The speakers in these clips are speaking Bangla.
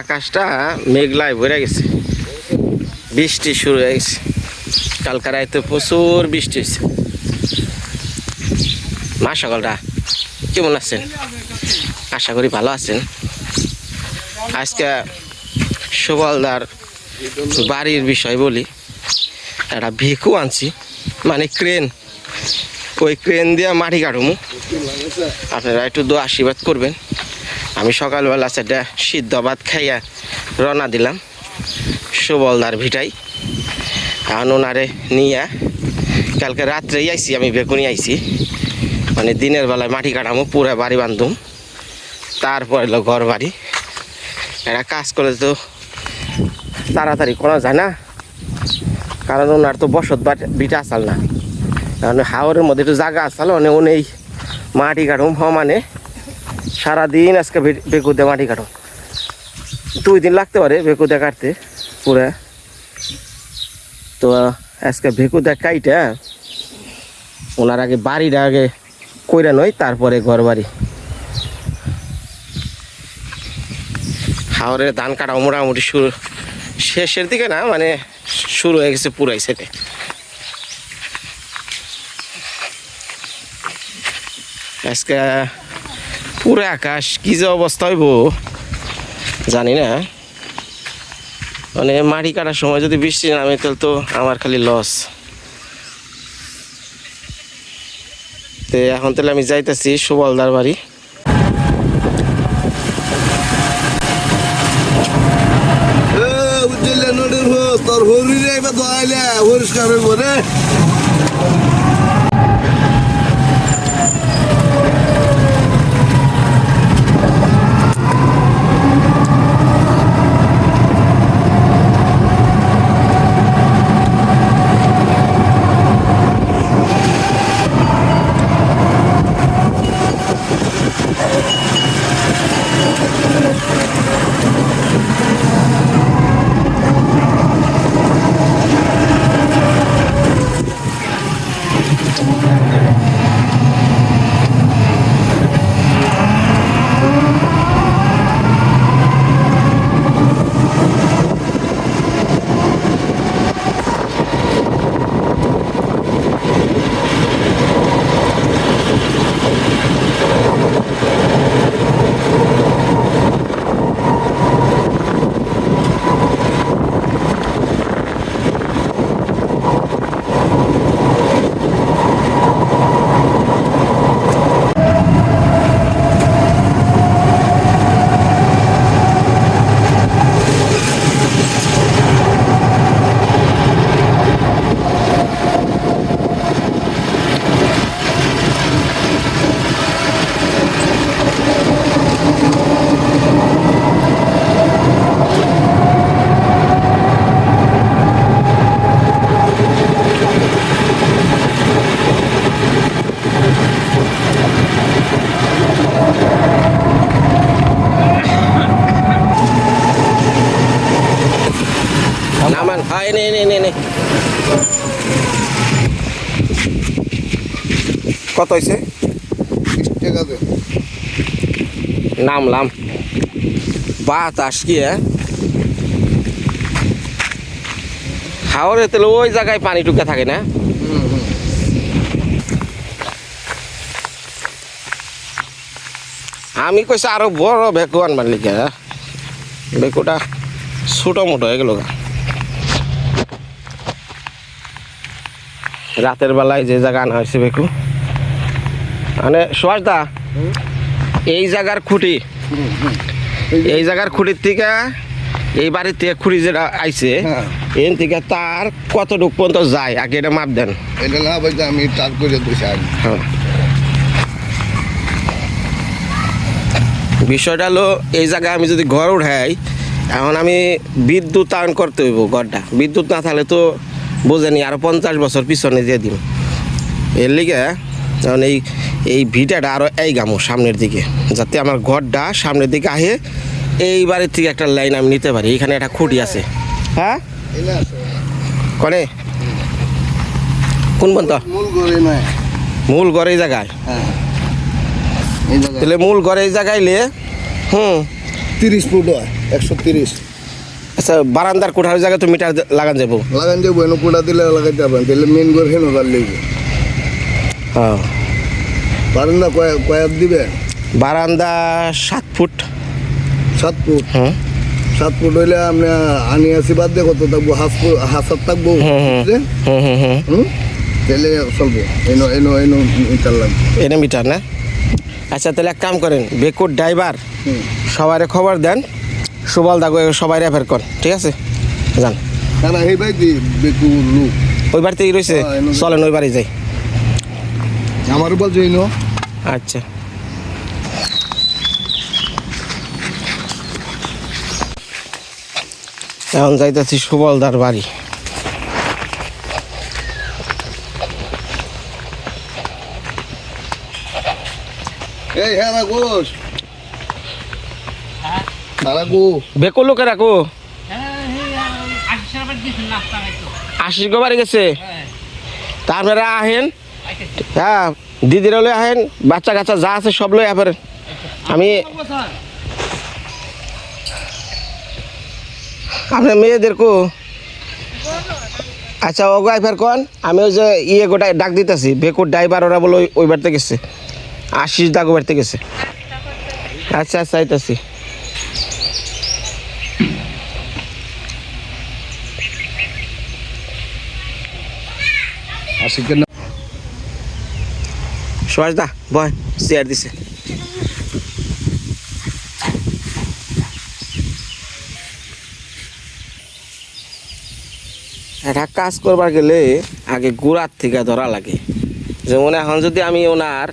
আকাশটা মেঘলায় ভরে গেছে। বৃষ্টি শুরু হয়ে গেছে। কালকা রাইতে প্রচুর বৃষ্টি হয়েছে। মা সকালটা কেমন আছেন? আশা করি ভালো আছেন। আজকে সুবলদার বাড়ির বিষয় বলি। একটা ভিকু আনছি। মানে ক্রেন। ওই ক্রেন দিয়ে মাটি কাটুমু। আপনারা একটু দো আশীর্বাদ করবেন। আমি সকালবেলা সেটা সিদ্ধ ভাত খাইয়া রওনা দিলাম সুবলদার ভিটাই। এখন ওনারে নিয়ে কালকে রাত্রেই আইছি, আমি বেগুনি আইছি। মানে দিনের বেলায় মাটি কাটামো, পুরা বাড়ি বান্ধুম তারপর এলো ঘর বাড়ি। একটা কাজ করে তো তাড়াতাড়ি করা যায় না। কারণ ওনার তো বসত বাট- আসাল না। কারণ হাওরের মধ্যে একটু জায়গা আসাল মানে উনি মাটি কাটুম মানে সারাদিন আজকে বে- বেকুদে মাটি কাটো। দুই দিন লাগতে পারে বেকুদে কাটতে, পুরা। তো, আজকে ভেকুদা কাইটা, ওনার আগে বাড়িটা আগে কইরা নয় তারপরে ঘর বাড়ি হাওরের ধান কাটা মোটামুটি শুরু শেষের দিকে না মানে শুরু হয়ে গেছে পুরাই সেটে। আজকে পুরো আকাশ, কি যে অবস্থা হইব? জানি না। মানে মাটি কাটার সময় যদি বৃষ্টি নামে, তাহলে তো আমার খালি লস তো এখন তাহলে আমি যাইতেছি সুবলদার বাড়ি। কত হয়েছে নামলাম বাতাস কি হ্যাঁ? হাওড়ে তাহলে ওই জায়গায় পানি টুকে থাকে না? আমি কইছি আরও বড় বেকু আনবার লিখে বেকুটা ছোট মোটো হয়ে গেল গা। রাতের বেলায় যে জায়গা আনা হয়েছে বেকু। মানে সুভাষ দা এই জায়গার খুঁটি এই জায়গার খুঁটির থেকে এই বাড়ির থেকে খুঁড়ি যেটা আইছে হ্যাঁ। এন থেকে তার কতটুক পর্যন্ত যায়? আগে এটা মাপ দেন। এটা না বলতে আমি টাক করে দিছি হ্যাঁ। বিষয়টা হলো এই জায়গায় আমি যদি ঘর উঠাই এখন আমি বিদ্যুৎ আয়ন করতে হইব ঘরটা। বিদ্যুৎ না থাকলে তো বোঝেনি আরও পঞ্চাশ বছর পিছনে দিয়ে দিন এর লিগে এখন এই এই ভিটাটা আরও এই গামো সামনের দিকে যাতে আমার ঘরটা সামনের দিকে আহে এই বাড়ির থেকে একটা লাইন আমি নিতে পারি। এখানে একটা খুঁটি আছে। হ্যাঁ? কনে? কোন পর্যন্ত মূল ঘর এই জায়গায়? হ্যাঁ। তাহলে মূল ঘরে এই জায়গায় লে হুম। তিরিশ ফুট হয় একশো তিরিশ। আচ্ছা বারান্দার কোঠার জায়গায় তো মিটার লাগান যাব। লাগান যাব এনে কোটা দিলে লাগাই যাবেন তাহলে মেন করে হেন ওটার লেগে। হ্যাঁ। পারেন না কয়েক দিবে? বারান্দা সাত ফুট। সাত ফুট? হুম সাত ফুট হইলে আপনি আনি আসি বাদ দিয়ে কত থাকব? হাফ ফুট হাফ থাকব? হুম, হুম। বুঝলেন? হুম হুম হুম। হুম? তাহলে চলবো। এনো এনো এনো মিটার লাগবে। এটা মিটার না? আচ্ছা তাহলে এক কাম করেন বেকুর ড্রাইভার সবারে খবর দেন। সুবল দাগো সবাই রেফার কর ঠিক আছে? যান ওই বাড়িতেই রয়েছে? হ্যাঁ, চলেন ওই বাড়ি যাই। আমারও বলছো ইনো আচ্ছা। এখন যাইতেছি সুবলদার বাড়ি। এই হ্যাঁ গো বেকো লোকে রাখো। আশিস গো গেছে? তা আপনারা আহেন। হ্যাঁ দিদিরা লই আহেন, বাচ্চা কাচ্চা যা আছে সব লই আবার আমি আপনার মেয়েদের কো। আচ্ছা ও গাইফার কন, আমি ওই যে ইয়ে গোটা ডাক দিতেছি বেকুর ড্রাইভার ওরা বলে ওই- বাড়িতে গেছে। আশিস দাগো বাড়িতে গেছে। আচ্ছা আচ্ছা আইতাছি। আশিকের না। সুভাষ দা, বয়, চেয়ার দিছে। একটা কাজ করবার গেলে আগে গোড়ার থেকে ধরা লাগে। যেমন এখন যদি আমি ওনার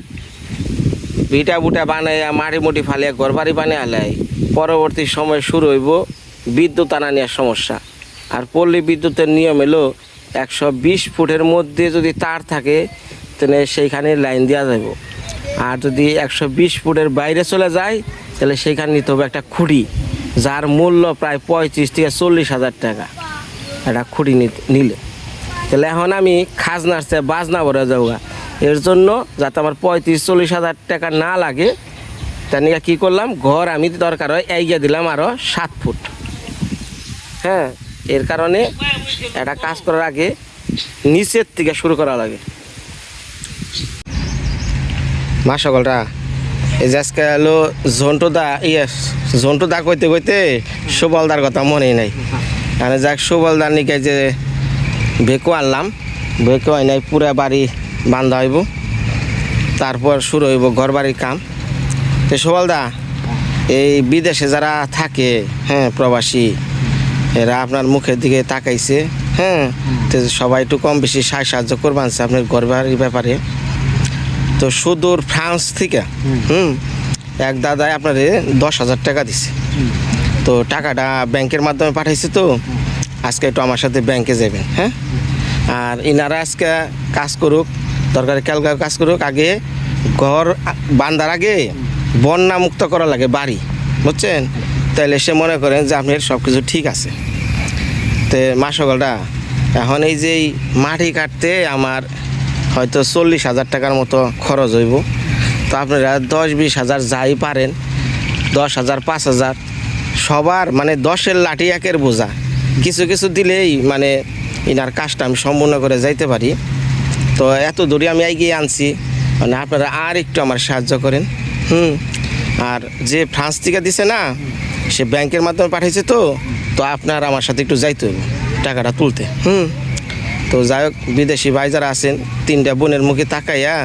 ভিটা বুটা বানাইয়া মাটি মুটি ফালিয়া ঘর বাড়ি বানিয়ে আলাই পরবর্তী সময় শুরু হইব বিদ্যুৎ আনা নেওয়ার সমস্যা। আর পল্লী বিদ্যুতের নিয়ম এলো একশো বিশ ফুটের মধ্যে যদি তার থাকে, তাহলে সেইখানে লাইন দেওয়া যাব আর যদি একশো বিশ ফুটের বাইরে চলে যায়, তাহলে সেইখানে নিতে হবে একটা খুঁড়ি, যার মূল্য প্রায় পঁয়ত্রিশ থেকে চল্লিশ হাজার টাকা। একটা খুঁড়ি নিলে। তাহলে এখন আমি খাজনার চেয়ে বাজনা ভরে যাব এর জন্য যাতে আমার পঁয়ত্রিশ চল্লিশ হাজার টাকা না লাগে তা নিয়ে কী করলাম, ঘর আমি দরকার হয় এগিয়ে দিলাম আরও সাত ফুট। হ্যাঁ। এর কারণে একটা কাজ করার আগে নিচের থেকে শুরু করা লাগে। মা সকলটা এই যে আজকে হলো ঝন্টুদা ইয়ে ঝন্টুদা কইতে কইতে সুবলদার কথা মনেই নাই। মানে যাক, সুবলদার নিকে যে বেকো আনলাম বেকো আইনাই পুরা বাড়ি বান্ধা হইব, তারপর শুরু হইব ঘর বাড়ির কাম। তো সুবলদা, এই বিদেশে যারা থাকে হ্যাঁ প্রবাসী এরা আপনার মুখের দিকে তাকাইছে হ্যাঁ? তো সবাই একটু কম বেশি সাহায্য সাহায্য করবানছে আপনার ঘর বাড়ির ব্যাপারে। তো সুদূর ফ্রান্স থেকে হুম। এক দাদাই আপনারে দশ হাজার টাকা দিছে। তো টাকাটা ব্যাংকের মাধ্যমে পাঠাইছে তো আজকে একটু আমার সাথে ব্যাংকে যাবেন হ্যাঁ? আর ইনারা আজকে কাজ করুক দরকারি ক্যালকা কাজ করুক আগে ঘর বান্ধার আগে বন্যা মুক্ত করা লাগে বাড়ি বুঝছেন? তাইলে সে মনে করেন যে আপনার সব কিছু ঠিক আছে। তো মা সকলটা, এখন এই যে মাটি কাটতে আমার হয়তো চল্লিশ হাজার টাকার মতো খরচ হইব। তো আপনারা দশ বিশ হাজার যাই পারেন, দশ হাজার, পাঁচ হাজার, সবার মানে দশের লাঠি একের বোঝা। কিছু কিছু দিলেই মানে ইনার কাজটা আমি সম্পূর্ণ করে যাইতে পারি। তো এত দূরে আমি এগিয়ে আনছি মানে আপনারা আর একটু আমার সাহায্য করেন। হুম, আর যে ফ্রান্স থেকে দিছে না সে ব্যাংকের মাধ্যমে পাঠিয়েছে তো তো আপনার আমার সাথে একটু যাইতে টাকাটা তুলতে। হুম? তো যাই হোক, বিদেশি ভাই যারা আছেন, তিনটা বোনের মুখে তাকাইয়া,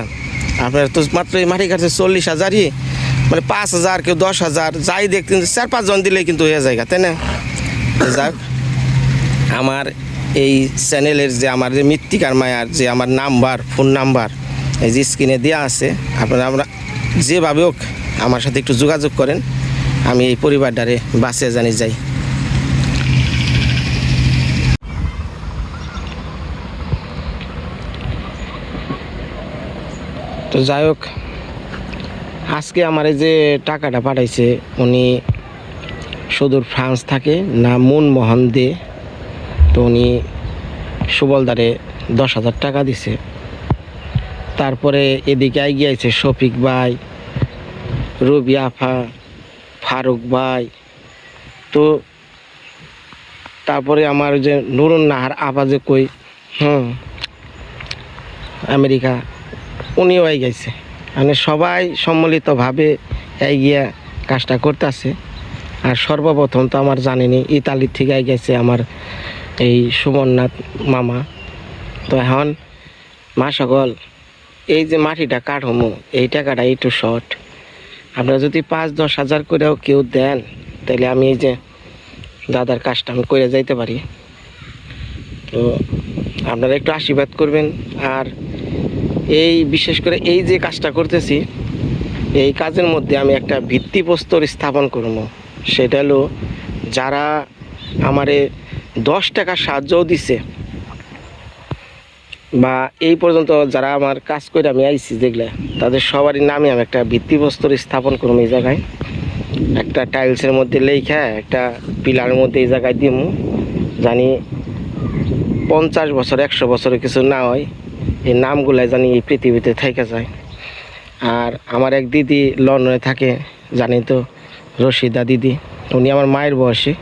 আপনার তো মাত্র এই মাটি কাটছে চল্লিশ হাজারই মানে পাঁচ হাজার, কেউ দশ হাজার, যাই দেখতেন, চার পাঁচজন দিলেই কিন্তু হয়ে যায় তাই না? যাই আমার এই চ্যানেলের যে আমার যে মৃত্তিকার মায়ার যে আমার নাম্বার, ফোন নাম্বার, এই যে স্ক্রিনে দেওয়া আছে, আপনারা আমরা যেভাবে হোক আমার সাথে একটু যোগাযোগ করেন। আমি এই পরিবারটারে বাঁচিয়ে জানি যাই। তো যাই হোক, আজকে আমার এই যে টাকাটা পাঠাইছে, উনি সুদূর ফ্রান্স থাকে না মনমোহন দে। তো উনি সুবলদারে দশ হাজার টাকা দিছে। তারপরে এদিকে আছে শফিক ভাই, রবি আফা ফারুক ভাই। তো তারপরে আমার যে নুরুন নাহার আবাজে কই, হুম, আমেরিকা, উনিও গেছে। মানে সবাই সম্মিলিতভাবে এই গিয়া কাজটা করতেছে। আর সর্বপ্রথম তো আমার জানেনি, ইতালির থেকে গেছে আমার এই সুমননাথ মামা। তো এখন, মা সকল, এই যে মাটিটা কাঠমো এই টাকাটা একটু শর্ট। আপনারা যদি পাঁচ, দশ হাজার করেও কেউ দেন তাহলে আমি এই যে দাদার কাজটা আমি করে যাইতে পারি। তো আপনারা একটু আশীর্বাদ করবেন। আর এই, বিশেষ করে এই যে কাজটা করতেছি, এই কাজের মধ্যে আমি একটা ভিত্তিপ্রস্তর স্থাপন করব। সেটা হলো, যারা আমারে দশ টাকা সাহায্যও দিছে বা এই পর্যন্ত যারা আমার কাজ করে আমি আইসি যেগুলা তাদের সবারই নামে আমি একটা ভিত্তিপ্রস্তর স্থাপন করব এই জায়গায়। একটা টাইলসের মধ্যে লেখা একটা পিলারের মধ্যে এই জায়গায় দিমু। জানি পঞ্চাশ বছর, একশো বছরে কিছু না হয়, এই নামগুলাই জানি এই পৃথিবীতে থেকে যায়। আর আমার এক দিদি লন্ডনে থাকে জানি তো, রশিদা দিদি। উনি আমার মায়ের বয়সী।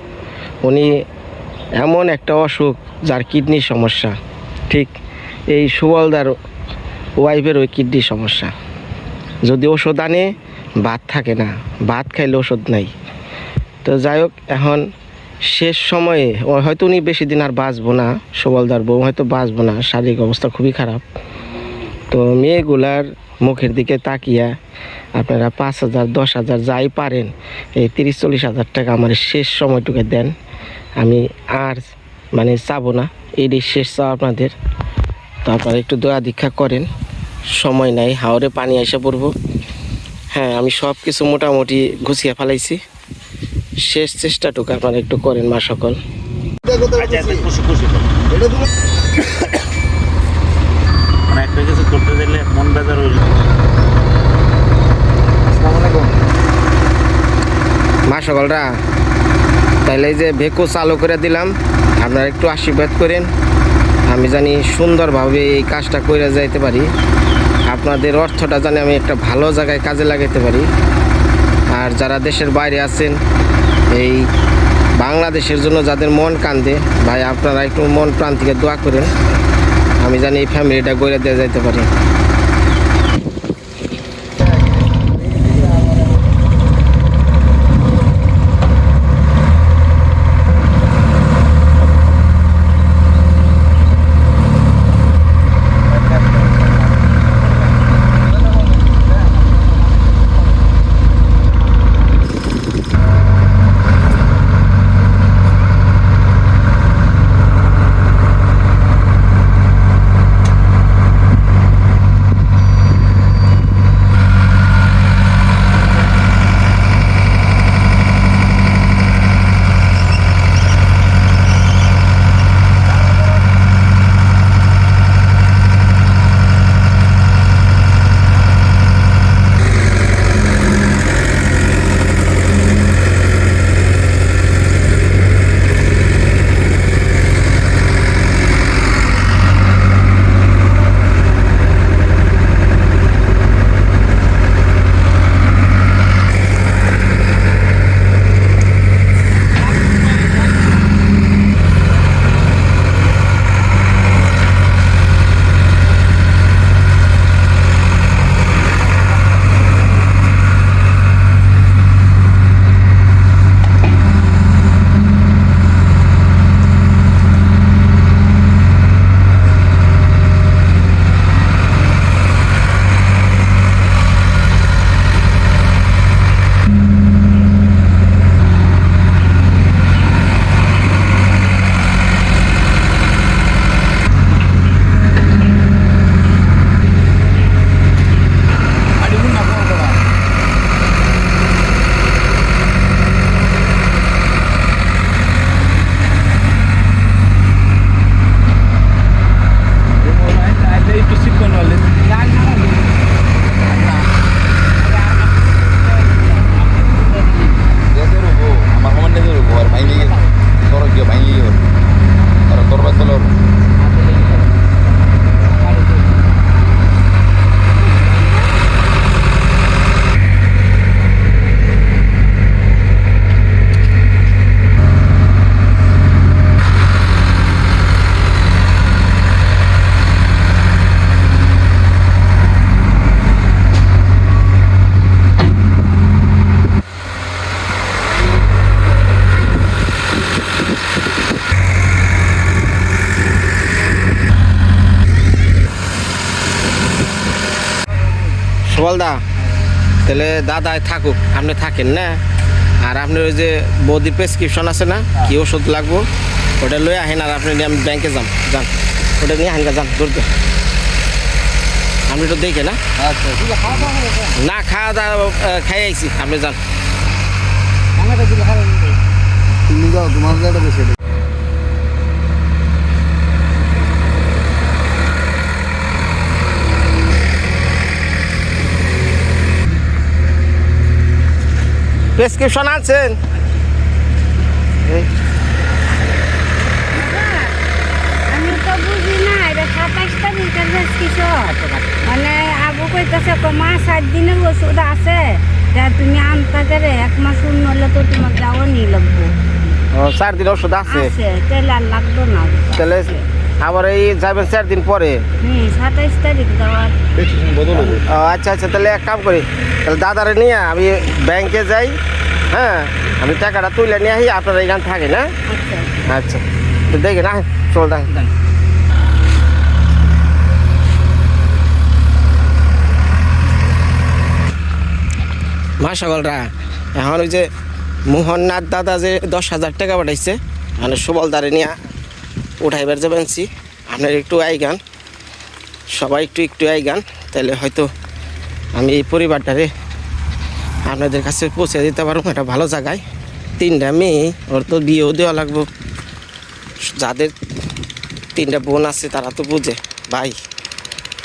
উনি এমন একটা অসুখ, যার কিডনির সমস্যা, ঠিক এই সুবলদার ওয়াইফের ওই কিডনির সমস্যা। যদি ওষুধ আনে, ভাত থাকে না। ভাত খাইলে ওষুধ নাই। তো যাই হোক, এখন শেষ সময়ে হয়তো উনি বেশি দিন আর বাঁচবো না, সুবলদার বউ হয়তো বাঁচবো না, শারীরিক অবস্থা খুবই খারাপ। তো মেয়েগুলার মুখের দিকে তাকিয়া আপনারা পাঁচ হাজার, দশ হাজার যাই পারেন, এই তিরিশ, চল্লিশ হাজার টাকা আমার শেষ সময়টুকু দেন। আমি আর মানে চাবো না। এটাই শেষ চাওয়া আপনাদের। তো আপনারা একটু দোয়া দীক্ষা করেন। সময় নাই হাওড়ে পানি এসে পড়ব। হ্যাঁ আমি সব কিছু মোটামুটি গুছিয়ে ফেলাইছি। শেষ চেষ্টাটুকু আপনারা একটু করেন মা সকল। আচ্ছা তোমার মানে একটা কিছু করতে দিলে মন বেজার হইল। মা সকলরা তাইলে এই যে ভেকো চালু করে দিলাম আপনারা একটু আশীর্বাদ করেন। আমি জানি সুন্দরভাবে এই কাজটা করে যাইতে পারি। আপনাদের অর্থটা জানি আমি একটা ভালো জায়গায় কাজে লাগাইতে পারি। আর যারা দেশের বাইরে আছেন, এই বাংলাদেশের জন্য যাদের মন কান্দে, ভাই আপনারা একটু মন প্রাণ থেকে দোয়া করেন। আমি জানি এই ফ্যামিলিটা গড়ে দেওয়া যাইতে পারি। সুবলদা তাহলে দাদাই থাকুক আপনি থাকেন না? আর আপনার ওই যে বৌদির প্রেসক্রিপশন আছে না কি ওষুধ লাগবো? ওটা লয়ে আহেন আর আপনি নিয়ে আমি ব্যাংকে যান যান। ওটা নিয়ে আহেন যান দূর দিয়ে। আপনি তো দেখে না আচ্ছা না খাওয়া দাওয়া খাই আইছি আপনি যান। তুমি যাও তোমার যেটা বেশি প্রেসক্রিপশন আছেন এই, আমি তো বুঝি না এটা সাতাশ প্রেসক্রিপশন মানে আবু কইতেছে কমা সাত দিনের ওষুধ আছে তুমি আনতে গেলে এক মাস শূন্য হলে তো তোমার যাওয়া নিয়ে লাগবো চার দিন ওষুধ আছে। আছে তাহলে আর লাগতো না। তাহলে আবার এই যাবেন চার দিন পরে। সাতাইশ তারিখ ও আচ্ছা আচ্ছা তাহলে এক কাম করি। তাহলে দাদারে নিয়ে আমি ব্যাংকে যাই হ্যাঁ? আমি টাকাটা তুলে নিয়ে আসি আপনারা এখানে থাকে না আচ্ছা। আচ্ছা তো দেখি না চল দেখ মা সকলরা এখন ওই যে মোহননাথ দাদা যে দশ হাজার টাকা পাঠাইছে মানে সুবলদারে নিয়ে উঠাইবার যাবেনছি আপনার একটু আই গান। সবাই একটু একটু আই গান। তাহলে হয়তো আমি এই পরিবারটারে আপনাদের কাছে পৌঁছে দিতে পারব। একটা ভালো জায়গায়। তিনটা মেয়ে, ওর তো বিয়েও দেওয়া লাগবো। যাদের তিনটা বোন আছে, তারা তো বুঝে। ভাই,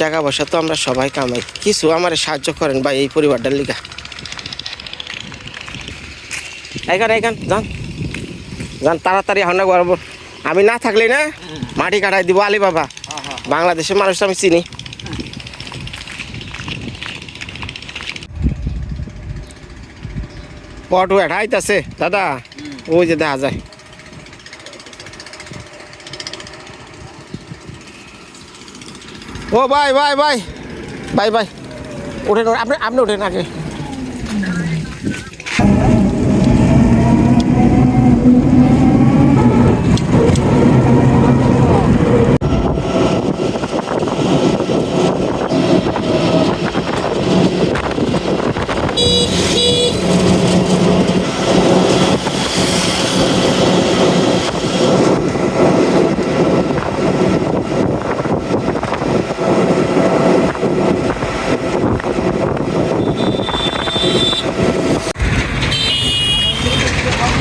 টাকা পয়সা তো আমরা সবাই কামাই। কিছু আমার সাহায্য করেন ভাই এই পরিবারটার লিগা। এখান এখান যান। যান, তাড়াতাড়ি হান্না করব আমি না থাকলে না মাটি কাটাই দিব আলি বাবা। বাংলাদেশের মানুষ আমি চিনি। অটো হাইতাছে দাদা। ওই যে দেখা যায়। ও ভাই ভাই ভাই। ভাই ভাই। উঠেন। আপনি আপনি উঠেন আগে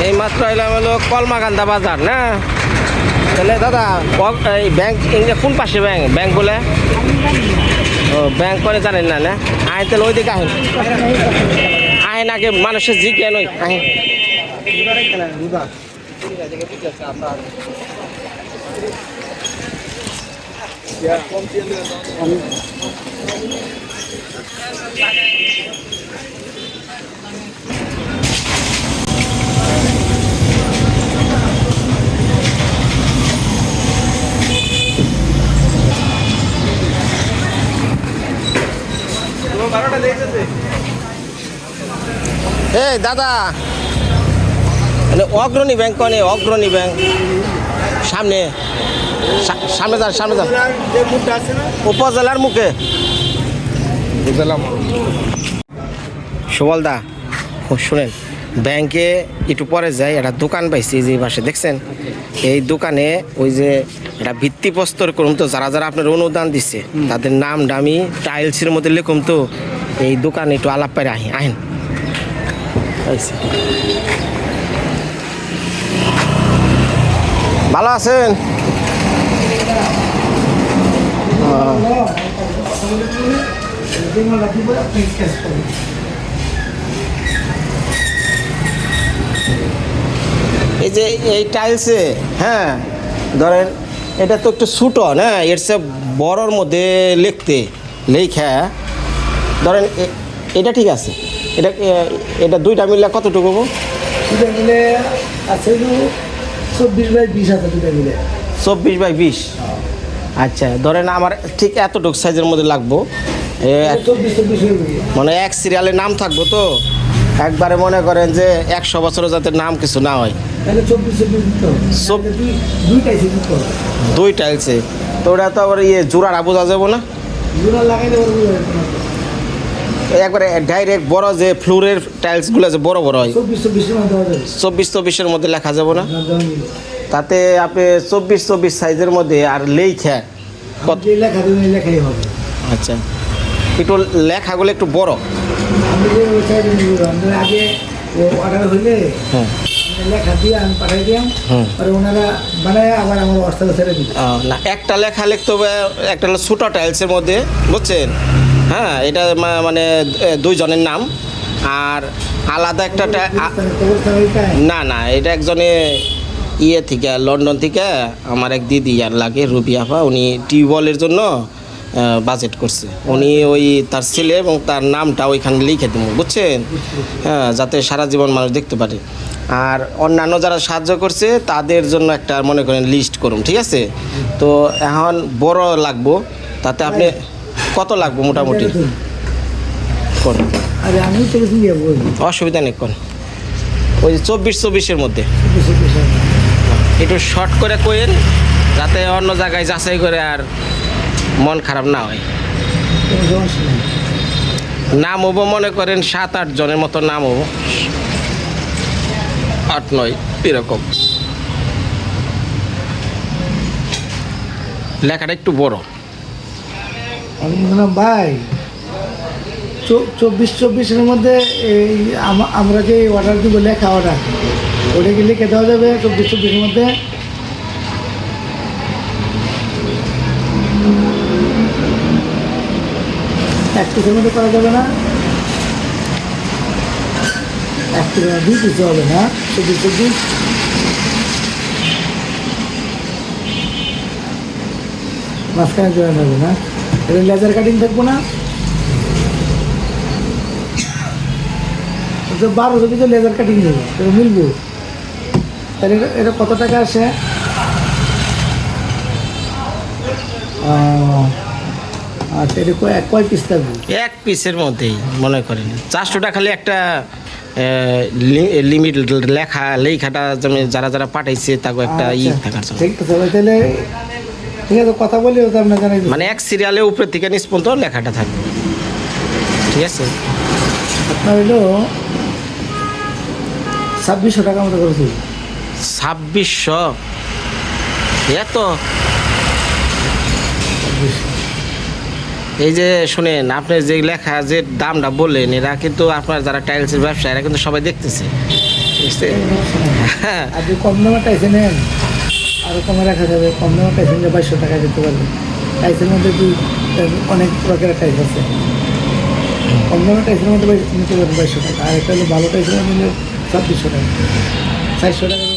এই মাত্র এলাম হলো কলমাকান্দা বাজার না? তাহলে দাদা এই ব্যাংক কোন পাশে ব্যাংক? ব্যাংক বলে? ও ব্যাংক করে জানেন না না? আয় তাহলে ওই দিকে আহেন আহেন আগে মানুষের জি কেন আহেন। এই, দাদা। মানে অগ্রণী ব্যাংক কনে অগ্রণী ব্যাংক। সামনে। সামনে যান সামনে যান। উপজেলার মুখে। সুবলদা শুনেন, ব্যাংকে একটু পরে যাই, একটা দোকান পাইছি, যে পাশে, দেখছেন? এই দোকানে ওই যে একটা ভিত্তিপ্রস্তর করুন তো যারা যারা আপনার অনুদান দিচ্ছে তাদের নাম ডামি টাইলসের মধ্যে লিখুন তো এই দোকানে একটু আলাপ পাই আহি আহেন। ভালো আছেন? এই যে এই টাইলসে হ্যাঁ ধরেন এটা তো একটু ছোটো না? এর সে বড়র মধ্যে লিখতে লেখা ধরেন এটা ঠিক আছে। এটা এটা দুইটা মিললে কতটুকু হব? দুটা মিলে আছে চব্বিশ বাই বিশ আছে দুটা মিলে। চব্বিশ বাই বিশ? আচ্ছা ধরেন আমার ঠিক এতটুকু সাইজের মধ্যে লাগবো। হয়ে মানে এক সিরিয়ালে নাম থাকব তো? একবারে মনে করেন যে একশো বছরও যাতে নাম কিছু না হয়। দুই টাইলসে তো ওটা তো আবার ইয়ে জোড়াটা বোঝা যাব না? জোড়া ওর না। একবারে ডাইরেক্ট বড় যে ফ্লোরের টাইলসগুলো যে বড় বড় হয়। চব্বিশ চব্বিশের মধ্যে লেখা যাব না। তাতে আপনি চব্বিশ চব্বিশ সাইজের মধ্যে আর লেখা আচ্ছা। একটু লেখাগুলো একটু বড়। আমি যে ওই সাইডে নিব আমাদের আগে হইলে হুম আমি লেখা দিয়ে আমি পাঠাই দিলাম হুম। ওনারা বানায় আবার আমার হোয়াটসঅ্যাপে ছেড়ে দিবে। না একটা লেখা লিখতে হবে একটা হলো ছোটো টাইলসের মধ্যে বুঝছেন? হ্যাঁ এটা মানে দুইজনের নাম। আর আলাদা একটা না না এটা একজনে ইয়ে থেকে লন্ডন থেকে আমার এক দিদি আর লাগে রুবি আপা উনি টিউবওয়েলের জন্য বাজেট করছে। উনি ওই তার ছেলে এবং তার নামটা ওইখানে লিখে দেবো বুঝছেন? হ্যাঁ যাতে সারা জীবন মানুষ দেখতে পারে। আর অন্যান্য যারা সাহায্য করছে তাদের জন্য একটা মনে করেন লিস্ট করুন ঠিক আছে? তো এখন বড় লাগবো তাতে আপনি কত লাগবো মোটামুটি? করুন অসুবিধা নেই কোন? ওই যে চব্বিশ চব্বিশের মধ্যে। একটু শর্ট করে কোয়েন যাতে অন্য জায়গায় যাচাই করে আর মন খারাপ না হয়। নাম হব মনে করেন সাত আট জনের মতো নাম হব। আট নয়, এরকম। লেখাটা একটু বড়। আমি বললাম, ভাই চব্বিশ চব্বিশের মধ্যে এই আম- আমরা যে অর্ডার দিব, লেখা অর্ডার ওটা কি লিখে দেওয়া যাবে চব্বিশ চব্বিশের মধ্যে? এক পিসের মধ্যে করা যাবে না। এক মধ্যে দুই পিসে হবে না চব্বিশ চব্বিশ মাঝখানে জয়েন হবে না। এটা লেজার কাটিং থাকব না। বারো যদি তো লেজার কাটিং নেবে এটা মিলবো। তাহলে এটা- কত টাকা আসে? আচ্ছা এটা কয় পিস থাকবে? এক পিসের মধ্যেই, মনে করেন। চারশোটা খালি একটা লিমিট লেখা লেখাটা যেমন যারা যারা পাঠাইছে তাকে একটা ই আচ্ছা, থাকার জন্য। ঠিক আছে কথা বলি মানে এক সিরিয়ালে উপরে থেকে নিচ পর্যন্ত লেখাটা থাকবে। ঠিক আছে? আপনার ছাব্বিশশো টাকা মতো করেছি ছাব্বিশশো? এত? এই যে শুনেন, আপনি যে লেখা, যে দামটা বললেন, এরা কিন্তু আপনার যারা টাইলসের ব্যবসা এরা কিন্তু সবাই দেখতেছে। হ্যাঁ। কম দামে টাইসে নেন আরও কমে রাখা যাবে। কম দামে টাইসেন যে বাইশশো টাকা দিতে পারবেন টাইসের মধ্যে দুই অনেক প্রকারের টাইস আছে। কম দামে টাইসের মধ্যে নিতে পারবেন বাইশশো টাকা। আর একটা হলো ভালো টাইসের মধ্যে নিলে টাকা। চারশো টাকা